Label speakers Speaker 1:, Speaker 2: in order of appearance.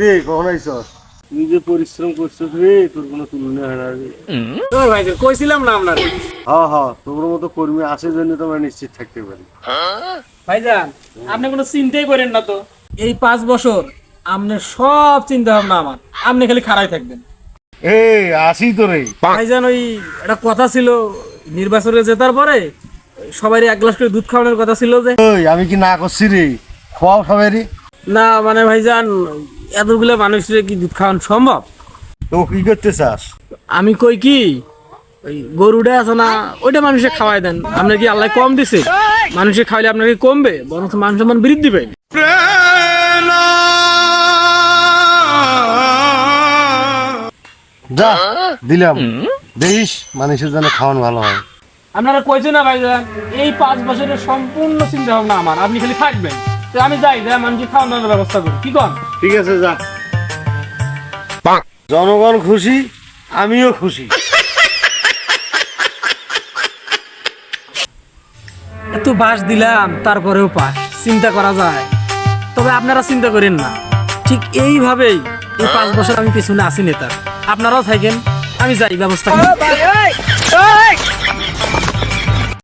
Speaker 1: রে কখন আইসস তুই যে পরিশ্রম করছিস রে তোর কোনো তুলনা হয় না রে।
Speaker 2: ওই ভাই কইছিলাম না আপনার।
Speaker 1: হ্যাঁ হ্যাঁ তোর মতো কর্মী আছে জন্য তোমরা নিশ্চিত থাকতে পারি।
Speaker 2: ভাইজান আপনি কোনো চিন্তাই করেন না তো। এই পাঁচ বছর আপনার সব চিন্তা ভাবনা আমার। আপনি খালি খাড়াই থাকবেন।
Speaker 1: এই আসি তো রে।
Speaker 2: ভাইজান ওই একটা কথা ছিল নির্বাচনে জেতার পরে সবাই এক গ্লাস করে দুধ খাওয়ানোর কথা ছিল যে।
Speaker 1: আমি কি না করছি রে? খাওয়াও সবাই রে
Speaker 2: না মানে ভাইজান এতগুলো মানুষের কি দুধ খাওয়ানো সম্ভব?
Speaker 1: তো কি করতে চাস?
Speaker 2: আমি কই কি? ওই গরুটা আছে না ওইটা মানুষে খাওয়াই দেন। আপনার কি আল্লাহ কম দিছে? মানুষে খাওয়ালে আপনার কি কমবে? বরং মানুষ মান বৃদ্ধি পাইবে
Speaker 1: যা দিলাম। দেখিস মানুষের জন্য খাওয়ান ভালো হয়।
Speaker 2: আপনারা কইছেন না ভাইজান এই পাঁচ বছরের সম্পূর্ণ চিন্তা ভাবনা আমার আপনি খালি থাকবেন। আমি যাই যা মানুষের খাওয়ানোর ব্যবস্থা করি। কি কন?
Speaker 1: ঠিক আছে যা। জনগণ খুশি আমিও খুশি।
Speaker 2: এত বাস দিলাম তারপরেও পাস। চিন্তা করা যায়। তবে আপনারা চিন্তা করেন না। ঠিক এইভাবেই এই পাঁচ বছর আমি পিছনে আসি নেতার। আপনারাও থাকেন আমি যাই ব্যবস্থা করি।